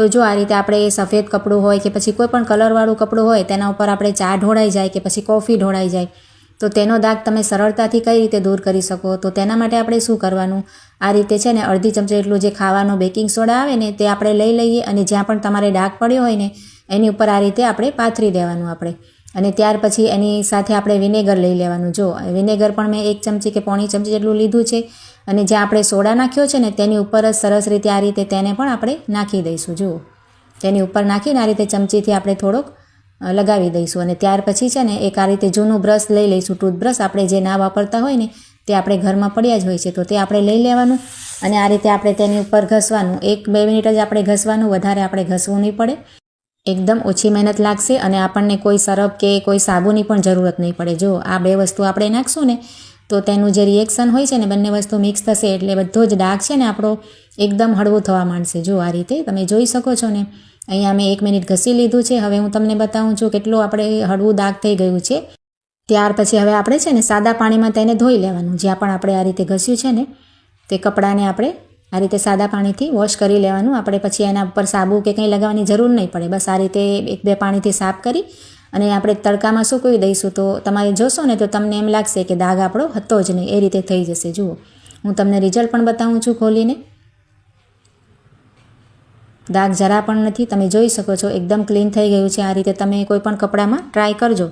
તો જો આ રીતે આપણે સફેદ કપડું હોય કે પછી કોઈ પણ કલરવાળું કપડું હોય, તેના ઉપર આપણે ચા ઢોળાઈ જાય કે પછી કોફી ઢોળાઈ જાય, તો તેનો દાગ તમે સરળતાથી કઈ રીતે દૂર કરી શકો? તો તેના માટે આપણે શું કરવાનું? આ રીતે છે ને અડધી ચમચી એટલું જે ખાવાનો બેકિંગ સોડા આવે ને તે આપણે લઈ લઈએ અને જ્યાં પણ તમારે ડાઘ પડ્યો હોય ને, એની ઉપર આ રીતે આપણે પાથરી દેવાનું આપણે. અને ત્યાર પછી એની સાથે આપણે વિનેગર લઈ લેવાનું. જો વિનેગર પણ મેં એક ચમચી કે પોણી ચમચી જેટલું લીધું છે અને જ્યાં આપણે સોડા નાખ્યો છે ને, તેની ઉપર જ સરસ રીતે આ રીતે તેને પણ આપણે નાખી દઈશું. જુઓ તેની ઉપર નાખીને આ રીતે ચમચીથી આપણે થોડોક લગાવી દઈશું. અને ત્યાર પછી છે ને, એક આ રીતે જૂનું બ્રશ લઈ લઈશું. ટૂથબ્રશ આપણે જે ના વાપરતા હોય ને, તે આપણે ઘરમાં પડ્યા જ હોય છે, તો તે આપણે લઈ લેવાનું. અને આ રીતે આપણે તેની ઉપર ઘસવાનું. એક બે મિનિટ જ આપણે ઘસવાનું, વધારે આપણે ઘસવું નહીં પડે. એકદમ ઓછી મહેનત લાગશે અને આપણને કોઈ સરફ કે કોઈ સાબુની પણ જરૂરત નહીં પડે. જો આ બે વસ્તુ આપણે નાખશું ને, તો તેનું જે રિએક્શન હોય છે ને, બંને વસ્તુ મિક્સ થશે એટલે બધો જ ડાઘ છે ને આપણો એકદમ હળવું થવા માંડશે. જો આ રીતે તમે જોઈ શકો છો ને, અહીંયા મેં એક મિનિટ ઘસી લીધું છે. હવે હું તમને બતાવું છું કેટલું આપણે હળવું દાગ થઈ ગયું છે. ત્યાર પછી હવે આપણે છે ને, સાદા પાણીમાં તેને ધોઈ લેવાનું. જ્યાં પણ આપણે આ રીતે ઘસ્યું છે ને, તે કપડાને આપણે આ રીતે સાદા પાણીથી વોશ કરી લેવાનું. આપણે પછી એના ઉપર સાબુ કે કંઈ લગાવવાની જરૂર નહીં પડે. બસ આ રીતે એક બે પાણીથી સાફ કરી અને આપણે તડકામાં સૂકવી દઈશું તો તમારે જોશો ને તો તમને એમ લાગશે કે દાગ આપણો હતો જ નહીં. એ રીતે થઈ જશે. જુઓ. હું તમને રિઝલ્ટ પણ બતાવું છું ખોલીને. દાગ જરા પણ નથી. તમે જોઈ શકો છો, એકદમ ક્લીન થઈ ગયું છે. આ રીતે તમે કોઈ પણ કપડામાં ટ્રાય કરજો.